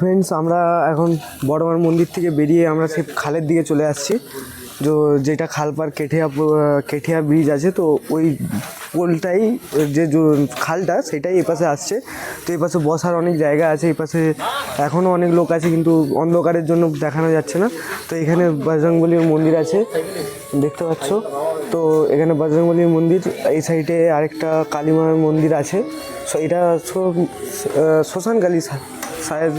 Friends আমরা এখন বড়মার মন্দির থেকে বেরিয়ে আমরা সে খালের দিকে চলে আসছি। তো যেটা খালপার কেঠিয়া কেঠিয়া ব্রিজ আছে, তো ওই পোলটাই, যে খালটা, সেটাই এপাশে আসছে। তো এই পাশে বসার অনেক জায়গা আছে এই পাশে এখনও অনেক লোক আছে, কিন্তু অন্ধকারের জন্য দেখানো যাচ্ছে না। তো এখানে বজরংবলির মন্দির আছে, দেখতে পাচ্ছ। তো এখানে বজরংবলির মন্দির, এই সাইডে আরেকটা কালীমার মন্দির আছে। এটা শ্মশানকালী সা- শায়দ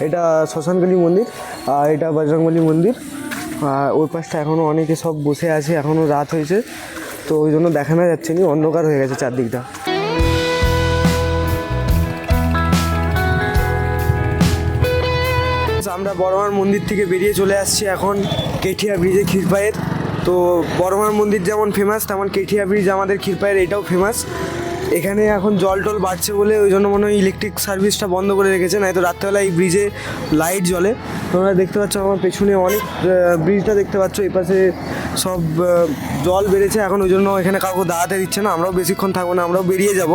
এটা শ্মশানকালী মন্দির, আর এটা বজরংবলী মন্দির। আর ওই পাশটা এখনও অনেকে সব বসে আছে এখনও রাত হয়েছে। তো ওই জন্য দেখানো যাচ্ছে না, অন্ধকার হয়ে গেছে চারদিকটা। আমরা বড়মার মন্দির থেকে বেরিয়ে চলে আসছি এখন কেঠিয়া ব্রিজে ক্ষীরপায়ের তো বড়মার মন্দির যেমন ফেমাস তেমন কেঠিয়া ব্রিজ আমাদের ক্ষীরপায়ের এটাও ফেমাস এখানে এখন জল টল বাড়ছে বলে ওই জন্য মনে হয় ইলেকট্রিক সার্ভিসটা বন্ধ করে রেখেছে নয়তো রাত্রেবেলা এই ব্রিজে লাইট জ্বলে। তোমরা দেখতে পাচ্ছ আমার পেছনে অনেক ব্রিজটা দেখতে পাচ্ছ, এই পাশে সব জল বেড়েছে। এখন ওই জন্য এখানে কাউকে দাঁড়াতে দিচ্ছে না, আমরাও বেশিক্ষণ থাকব না, আমরাও বেরিয়ে যাব।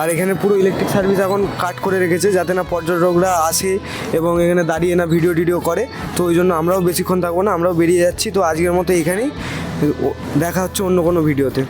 আর এখানে পুরো ইলেকট্রিক সার্ভিস এখন কাট করে রেখেছে, যাতে না পর্যটকরা আসে এবং এখানে দাঁড়িয়ে না ভিডিও টিডিও করে। তো ওই জন্য আমরাও বেশিক্ষণ থাকব না, আমরাও বেরিয়ে যাচ্ছি। তো আজকের মতো এখানেই দেখা হচ্ছে অন্য কোনো ভিডিওতে